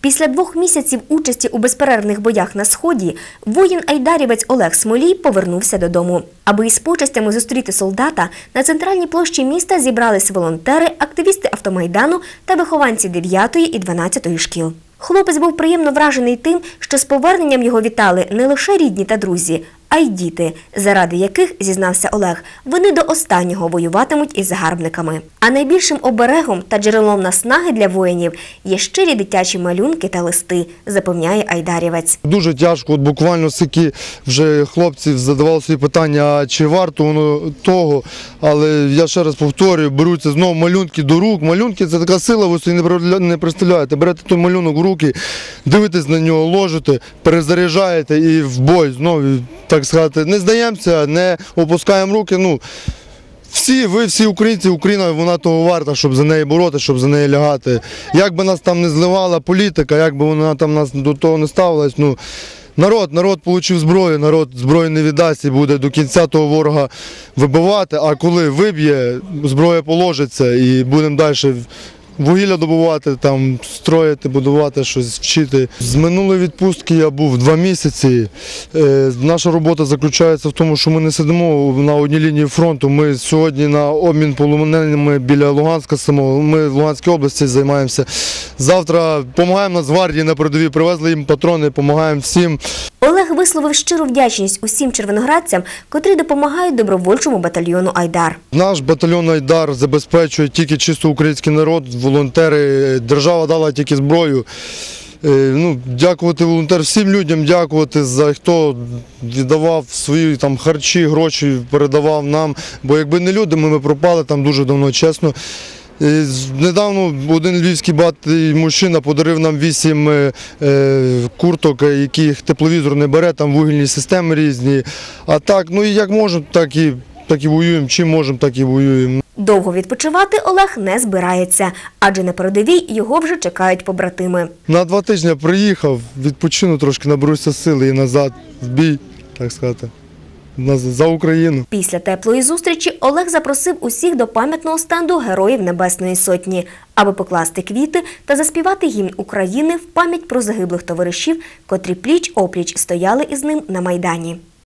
Після двох місяців участі у безперервних боях на сході воїн айдарівець Олег Смолій повернувся додому. Аби із почестями зустріти солдата на центральній площі міста зібрались волонтери, активісти автомайдану та вихованці 9 і 12 шкіл. Хлопець був приємно вражений тим, що з поверненням його вітали не лише рідні та друзі, а й діти, заради яких, зізнався Олег, вони до останнього воюватимуть із загарбниками. А найбільшим оберегом та джерелом наснаги для воїнів є щирі дитячі малюнки та листи, запевняє айдарівець. Дуже тяжко, от буквально скільки вже хлопців задавали собі питання, чи варто воно того. Але я ще раз повторюю, беруться знову малюнки до рук. Малюнки це така сила, ви собі не представля- не представляєте. Берете той малюнок в руки, дивитесь на нього, ложите, перезаряджаєте і в бой знову, так сказати, не здаємося, не опускаємо руки. Ну, всі, ви, всі українці, Україна, вона того варта, щоб за неї боротися, щоб за неї лягати. Як би нас там не зливала політика, як би вона там нас до того не ставилась, ну народ, народ отримав зброю, народ зброю не віддасть і буде до кінця того ворога вибивати. А коли виб'є, зброя положиться і будемо далі. Вугілля добувати, там строїти, будувати щось, вчити. З минулої відпустки я був два місяці. Е, наша робота заключається в тому, що ми не сидимо на одній лінії фронту. Ми сьогодні на обмін полоненими біля Луганська самого. Ми в Луганській області займаємося. Завтра допомагаємо Нацгвардії на передовій, привезли їм патрони, допомагаємо всім. Олег висловив щиру вдячність усім червоноградцям, котрі допомагають добровольчому батальйону Айдар. Наш батальйон Айдар забезпечує тільки чисто український народ, волонтери. Держава дала тільки зброю. Е, Ну, дякувати волонтерам, всім людям дякувати за хто віддавав свої там харчі, гроші, передавав нам. Бо якби не люди, ми б пропали там дуже давно, чесно. Е, з- Недавно один львівський багатий мужчина подарив нам вісім е, е, курток, е, яких тепловізор не бере, там вугільні системи різні. А так, ну і як можемо, так і, так і воюємо. Чим можемо, так і воюємо. Довго відпочивати Олег не збирається, адже на передовій його вже чекають побратими. На два тижні приїхав, відпочину трошки, наберуся сили і назад в бій, так сказати, на- за Україну. Після теплої зустрічі Олег запросив усіх до пам'ятного стенду Героїв Небесної Сотні, аби покласти квіти та заспівати гімн України в пам'ять про загиблих товаришів, котрі пліч опліч стояли із ним на майдані.